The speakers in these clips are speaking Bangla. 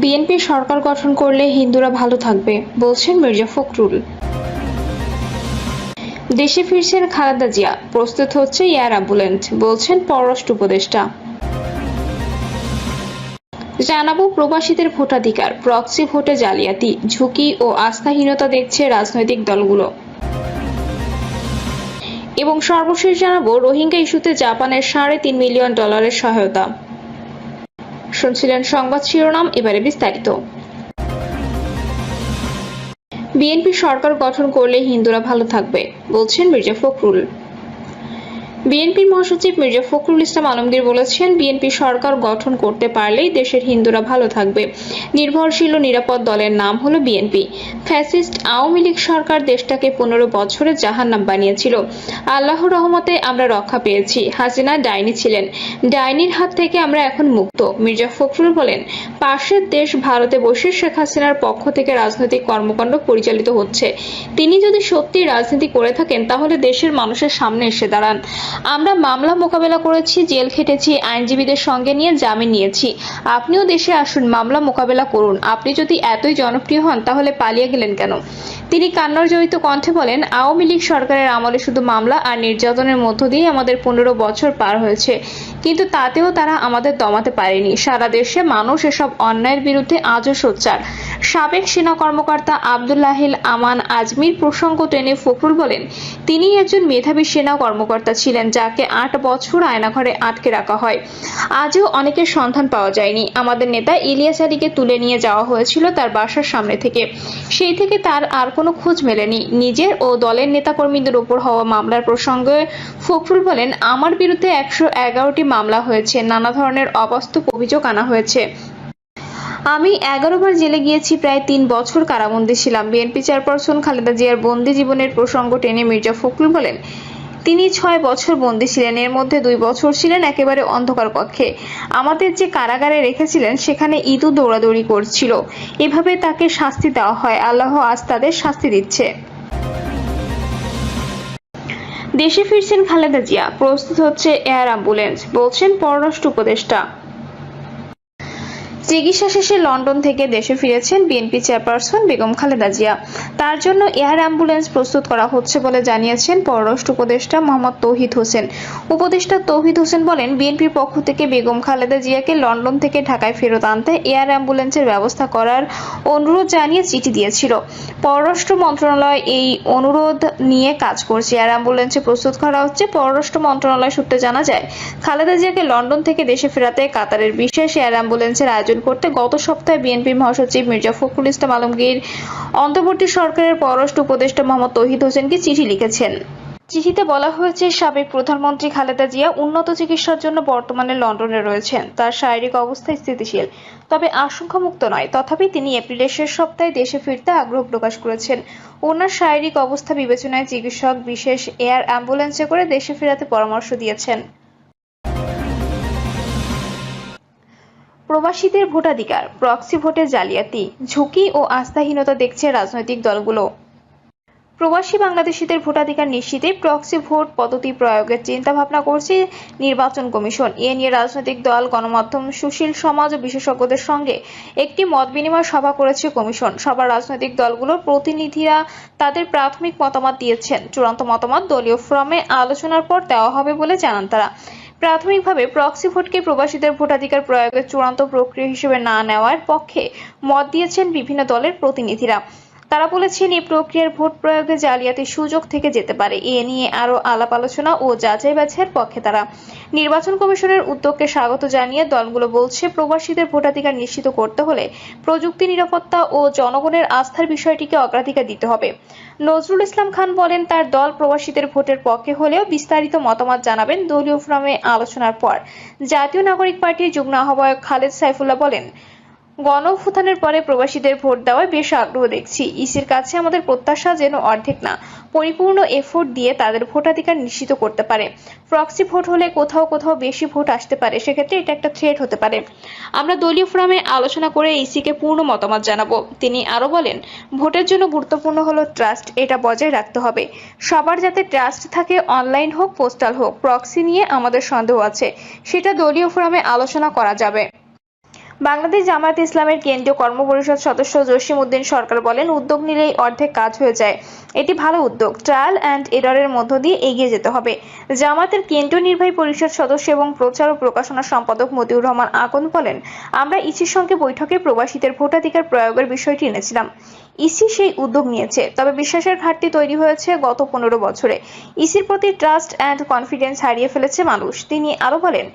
বিএনপি সরকার গঠন করলে হিন্দুরা ভালো থাকবে, বলছেন মির্জা ফখরুল। দেশে ফিরছেন খালেদা জিয়া, প্রস্তুত হচ্ছে এয়ার অ্যাম্বুলেন্স, বলছেন পররাষ্ট্র উপদেষ্টা। জানাব প্রবাসীদের ভোটাধিকার, প্রক্সি ভোটে জালিয়াতি, ঝুঁকি ও আস্থাহীনতা দেখছে রাজনৈতিক দলগুলো। এবং সর্বশেষ জানাব, রোহিঙ্গা ইস্যুতে জাপানের সাড়ে তিন মিলিয়ন ডলারের সহায়তা। শুনছিলেন সংবাদ শিরোনাম, এবারে বিস্তারিত। বিএনপি সরকার গঠন করলে হিন্দুরা ভালো থাকবে, বলছেন মির্জা ফখরুল। বিএনপির মহাসচিব মির্জা ফখরুল ইসলাম আলমগীর বলেছেন, বিএনপি সরকার গঠন করতে পারলেই দেশের হিন্দুরা ভালো থাকবে। নির্ভরশীল ও নিরাপদ দলের নাম হলো বিএনপি। ফ্যাসিস্ট আওয়ামী লীগ সরকার দেশটাকে পনেরো বছরে জাহান্নাম বানিয়েছিল। আল্লাহর রহমতে আমরা রক্ষা পেয়েছি। হাসিনা ডাইনি ছিলেন। ডাইনির হাত থেকে আমরা এখন মুক্ত। মির্জা ফখরুল বলেন পাশের দেশ ভারতে বসে শেখ হাসিনার পক্ষ থেকে রাজনৈতিক কর্মকাণ্ড পরিচালিত হচ্ছে। তিনি যদি সত্যি রাজনীতি করে থাকেন, তাহলে দেশের মানুষের সামনে এসে দাঁড়ান। আমরা মামলা মোকাবেলা করেছি, জেল খেটেছি, আইনজীবীদের সঙ্গে নিয়ে জামিন নিয়েছি। আপনিও দেশে আসুন, মামলা মোকাবেলা করুন। আপনি যদি এতই জনপ্রিয় হন, তাহলে পালিয়ে গেলেন কেন? তিনি কান্নার জড়িত কণ্ঠে বলেন, আওয়ামী লীগ সরকারের আমলে শুধু মামলা আর নির্যাতনের মধ্য দিয়ে আমাদের পনেরো বছর পার হয়েছে। কিন্তু তাতেও তারা আমাদের দমাতে পারেনি। সারা দেশে মানুষ এসব অন্যায়ের বিরুদ্ধে আজও সোচ্চার। সাবেক সেনা কর্মকর্তা আবদুল্লাহিল আমান আজমির প্রসঙ্গ টেনে ফখরুল বলেন, তিনি একজন মেধাবী সেনা কর্মকর্তা ছিলেন যাকে আট বছর আয়নাঘরে আটকে রাখা হয়। আজও অনেকের সন্ধান পাওয়া যায়নি। আমাদের নেতা ইলিয়াস আলীকে তুলে নিয়ে যাওয়া হয়েছিল তার বাসার সামনে থেকে। সেই থেকে তার আর কোনো খোঁজ মেলেনি। নিজের ও দলের নেতাকর্মীদের উপর হওয়া মামলার প্রসঙ্গে ফখরুল বলেন, আমার বিরুদ্ধে একশো এগারোটি মামলা হয়েছে। নানা ধরনের অবাস্তব অভিযোগ আনা হয়েছে। আমি এগারো বার জেলে গিয়েছি, প্রায় তিন বছর কারাবন্দী ছিলাম। বিএনপি চেয়ারপারসন খালেদা জিয়ার বন্দি জীবনের প্রসঙ্গ টেনে মির্জা ফখরুল বলেন, তিনি ছয় বছর বন্দী ছিলেন, এর মধ্যে দুই বছর ছিলেন একেবারে অন্ধকার কক্ষে। আমাদের যে কারাগারে রেখেছিলেন, সেখানে ইঁদু দৌড়াদৌড়ি করছিল। এভাবে তাকে শাস্তি দেওয়া হয়। আল্লাহ আজ তাদের শাস্তি দিচ্ছে। দেশে ফিরছেন খালেদা জিয়া। প্রস্তুত হচ্ছে এয়ার অ্যাম্বুলেন্স, বলছেন পররাষ্ট্র উপদেষ্টা। চিকিৎসা শেষে লন্ডন থেকে দেশে ফিরেছেন বিএনপি চেয়ারপারসন বেগম খালেদা জিয়া। তার জন্য এয়ার অ্যাম্বুলেন্স প্রস্তুত করা হচ্ছে বলে জানিয়েছেন পররাষ্ট্র উপদেষ্টা মোহাম্মদ তৌহিদ হোসেন। উপদেষ্টা তৌহিদ হোসেন বলেন, বিএনপির পক্ষ থেকে বেগম খালেদা জিয়াকে লন্ডন থেকে ঢাকায় ফেরত আনতে এয়ার অ্যাম্বুলেন্সের ব্যবস্থা করার অনুরোধ জানিয়ে চিঠি দিয়েছিল। পররাষ্ট্র মন্ত্রণালয় এই অনুরোধ নিয়ে কাজ করছে। এয়ার অ্যাম্বুলেন্সে প্রস্তুত করা হচ্ছে। পররাষ্ট্র মন্ত্রণালয় সূত্রে জানা যায়, খালেদা জিয়াকে লন্ডন থেকে দেশে ফেরাতে কাতারের বিশেষ এয়ার অ্যাম্বুলেন্সের আয়োজন করতে গত সপ্তাহে বিএনপির মহাসচিব মির্জা ফখরুল ইসলাম আলমগীর অন্তর্বর্তী সরকারের পররাষ্ট্র উপদেষ্টা মোহাম্মদ তৌহিদ হোসেনকে চিঠি লিখেছেন। চিঠিতে বলা হয়েছে, সাবেক প্রধানমন্ত্রী খালেদা জিয়া উন্নত চিকিৎসার জন্য বর্তমানে লন্ডনে রয়েছেন। তার শারীরিক অবস্থা স্থিতিশীল, তবে আশঙ্কামুক্ত নয়। তথাপি তিনি এপ্রিলের শেষ সপ্তাহে দেশে ফিরতে আগ্রহ প্রকাশ করেছেন। ওনার শারীরিক অবস্থা বিবেচনায় চিকিৎসক, বিশেষ এয়ার অ্যাম্বুলেন্সে করে দেশে ফেরাতে পরামর্শ দিয়েছেন। প্রবাসীদের ভোটাধিকার প্রক্সি ভোটে জালিয়াতি, ঝুঁকি ও আস্থাহীনতা দেখছে রাজনৈতিক দলগুলো। প্রবাসী বাংলাদেশিদের ভোটাধিকার নিশ্চিতে প্রক্সি ভোট পদ্ধতি প্রয়োগের চিন্তাভাবনা করছে নির্বাচন কমিশন। এ নিয়ে রাজনৈতিক দল, গণমাধ্যম, সুশীল সমাজ ও বিশেষজ্ঞদের সঙ্গে একটি মত বিনিময় সভা করেছে কমিশন। সবার রাজনৈতিক দলগুলোর প্রতিনিধিরা তাদের প্রাথমিক মতামত দিয়েছেন। চূড়ান্ত মতামত দলীয় ফোরামে আলোচনার পর দেওয়া হবে বলে জানান তারা। প্রাথমিকভাবে প্রক্সি ভোটকে প্রবাসীদের ভোটাধিকার প্রয়োগের চূড়ান্ত প্রক্রিয়া হিসেবে না নেওয়ার পক্ষে মত দিয়েছেন বিভিন্ন দলের প্রতিনিধিরা। তারা বলেছেন, এই প্রক্রিয়ার ভোট প্রয়োগে জালিয়াতির সুযোগ থেকে যেতে পারে। এ নিয়ে আরও আলাপ আলোচনা ও যাচাই বাছাইয়ের পক্ষে তারা। নির্বাচন কমিশনের উদ্যোগকে স্বাগত জানিয়ে দলগুলো বলছে, প্রবাসীদের ভোটাধিকার নিশ্চিত করতে হলে প্রযুক্তি নিরাপত্তা ও জনগণের আস্থার বিষয়টিকে অগ্রাধিকার দিতে হবে। নজরুল ইসলাম খান বলেন, তার দল প্রবাসীদের ভোটের পক্ষে হলেও বিস্তারিত মতামত জানাবেন দলীয় ফোরামে আলোচনার পর। জাতীয় নাগরিক পার্টির যুগ্ম আহ্বায়ক খালেদ সাইফুল্লাহ বলেন গণঅভ্যুত্থানের পরে প্রবাসীদের ভোট দেওয়ায় বেশ আগ্রহ দেখছি। ইসির কাছে আমাদের প্রত্যাশা যেন অর্ধেক না, পরিপূর্ণ এফোর্ট দিয়ে তাদের ভোটাধিকার নিশ্চিত করতে পারে। প্রক্সি ভোট হলে কোথাও কোথাও বেশি ভোট আসতে পারে, সেক্ষেত্রে এটা একটা থ্রেট হতে পারে। আমরা দলীয় ফোরামে আলোচনা করে ইসিকে পূর্ণ মতামত জানাব। তিনি আরও বলেন, ভোটের জন্য গুরুত্বপূর্ণ হলো ট্রাস্ট এটা বজায় রাখতে হবে। সবার যাতে ট্রাস্ট থাকে অনলাইন হোক পোস্টাল হোক প্রক্সি নিয়ে আমাদের সন্দেহ আছে। সেটা দলীয় ফোরামে আলোচনা করা যাবে। বাংলাদেশ জামায়াত ইসলামের কেন্দ্রীয় কর্মপরিষদ সদস্য জসিম উদ্দিন সরকার বলেন, উদ্যোগ নিলেই অর্ধেক কাজ হয়ে যায়। এটি ভালো উদ্যোগ। ট্রায়াল অ্যান্ড এররের মধ্য দিয়ে এগিয়ে যেতে হবে। জামাতের কেন্দ্রীয় নির্বাহী পরিষদ সদস্য এবং প্রচার ও প্রকাশনা সম্পাদক মতিউর রহমান আকন বলেন, আমরা ইসির সঙ্গে বৈঠকে প্রবাসীদের ভোটাধিকার প্রয়োগের বিষয়টি এনেছিলাম। ইসি সেই উদ্যোগ নিয়েছে, তবে বিশ্বাসের ঘাটতি তৈরি হয়েছে গত পনেরো বছরে। ইসির প্রতি ট্রাস্ট অ্যান্ড কনফিডেন্স হারিয়ে ফেলেছে মানুষ। তিনি আরও বলেন,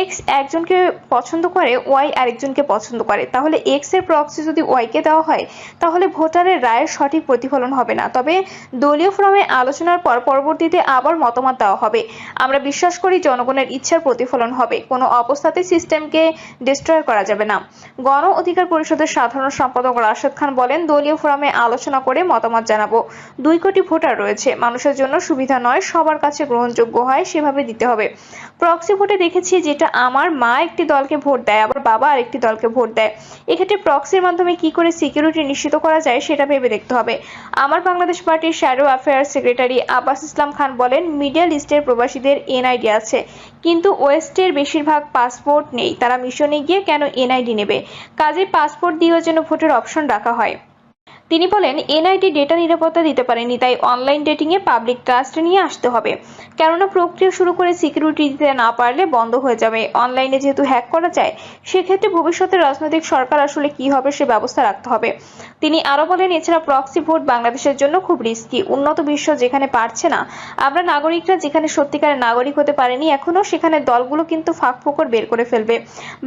এক্স একজনকে পছন্দ করে, ওয়াই আরেকজনকে পছন্দ করে, তাহলে এক্সের প্রক্সি যদি ওয়াই কে দেওয়া হয়, তাহলে ভোটারের রায়ের সঠিক প্রতিফলন হবে না। তবে দলীয় ফোরামে আলোচনার পর পরবর্তীতে আবার মতামত দেওয়া হবে। আমরা বিশ্বাস করি জনগণের ইচ্ছার প্রতিফলন হবে। কোনো অবস্থাতে সিস্টেমকে ডিস্ট্রয় করা যাবে না। গণ অধিকার পরিষদের সাধারণ সম্পাদক রাশেদ খান বলেন, দলীয় ফোরামে আলোচনা করে মতামত জানাব। দুই কোটি ভোটার রয়েছে। মানুষের জন্য সুবিধা নয়, সবার কাছে গ্রহণযোগ্য হয়, সেভাবে দিতে হবে। প্রক্সি ভোটে দেখেছি যেটা আমার মা একটি দলকে ভোট দেয়, আবার বাবা আরেকটি দলকে ভোট দেয়। এক্ষেত্রে প্রক্সির মাধ্যমে কি করে সিকিউরিটি নিশ্চিত করা যায় সেটা ভেবে দেখতে হবে। আমার বাংলাদেশ পার্টির shadow affairs secretary Abbas Islam Khan বলেন মিডিয়া লিস্টের প্রবাসীদের এনআইডি আছে, কিন্তু ওয়েস্টের বেশিরভাগ পাসপোর্ট নেই। তারা মিশনে গিয়ে কেন এনআইডি নেবে? কাজে পাসপোর্ট দিয়েও যেন ভোটের অপশন রাখা হয়। তিনি বলেন এনআইডি ডেটা নিরাপত্তা দিতে পারেনি, তাই অনলাইন ডেটিংয়ে পাবলিক ট্রাস্ট নিয়ে আসতে হবে। কেননা প্রক্রিয়া শুরু করে সিকিউরিটি দিতে না পারলে বন্ধ হয়ে যাবে। অনলাইনে যেহেতু হ্যাক করা যায়, সেক্ষেত্রে ভবিষ্যতে রাজনৈতিক সরকার আসলে কি হবে সে ব্যবস্থা রাখতে হবে। তিনি আরও বলেন, এছাড়া প্রক্সি ভোট বাংলাদেশের জন্য খুব রিস্কি উন্নত বিশ্ব যেখানে পারছে না, আমরা নাগরিকরা যেখানে সত্যিকারের নাগরিক হতে পারেনি, এখনও সেখানে দলগুলো কিন্তু ফাঁক ফোকর বের করে ফেলবে।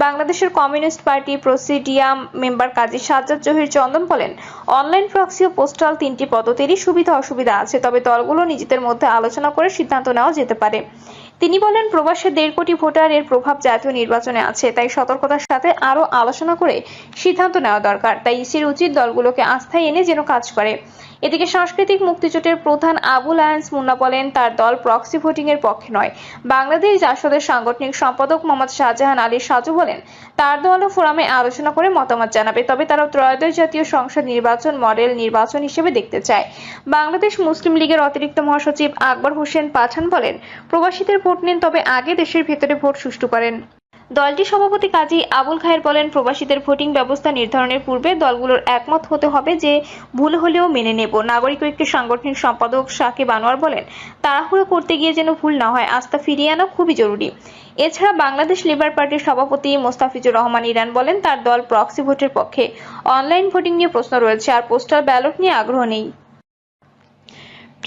বাংলাদেশের communist party presidium member Kazi Sajjad Zahir Chandan বলেন, অনলাইন প্রক্সি ও পোস্টাল তিনটি পদ্ধতিরই সুবিধা অসুবিধা আছে, তবে দলগুলো নিজেদের মধ্যে আলোচনা করে সিদ্ধান্ত নেওয়া যেতে পারে। তিনি বলেন, প্রবাসে দেড় কোটি ভোটার এর প্রভাব জাতীয় নির্বাচনে আছে, তাই সতর্কতার সাথে আরও আলোচনা করে সিদ্ধান্ত নেওয়া দরকার। তাই ইসির উচিত দলগুলোকে আস্থায় এনে যেন কাজ করে। এদিকে সাংস্কৃতিক মুক্তিজোটের প্রধান আবুল আয়ান্স মুন্না বলেন, তার দল প্রক্সি ভোটিং এর পক্ষে নয়। বাংলাদেশ জাসদের সাংগঠনিক সম্পাদক মোহাম্মদ শাহজাহান আলী সাজু বলেন, তার দলও ফোরামে আলোচনা করে মতামত জানাবে, তবে তারা ত্রয়োদশ জাতীয় সংসদ নির্বাচন মডেল নির্বাচন হিসেবে দেখতে চায়। বাংলাদেশ মুসলিম লীগের অতিরিক্ত মহাসচিব আকবর হোসেন পাঠান বলেন, প্রবাসীদের ভোট নিন, তবে আগে দেশের ভেতরে ভোট সুষ্ঠু করেন। দলটির সভাপতি কাজী আবুল খায়ের বলেন, প্রবাসীদের ভোটিং ব্যবস্থা নির্ধারণের পূর্বে দলগুলোর একমত হতে হবে যে ভুল হলেও মেনে নেব। নাগরিক ঐক্যের সাংগঠনিক সম্পাদক সাকিব আনোয়ার বলেন, তাড়াহুড়ো করতে গিয়ে যেন ভুল না হয়, আস্থা ফিরিয়ে আনা খুবই জরুরি। এছাড়া বাংলাদেশ লেবার পার্টির সভাপতি মোস্তাফিজুর রহমান ইরান বলেন, তার দল প্রক্সি ভোটের পক্ষে অনলাইন ভোটিং নিয়ে প্রশ্ন রয়েছে, আর পোস্টাল ব্যালট নিয়ে আগ্রহ নেই।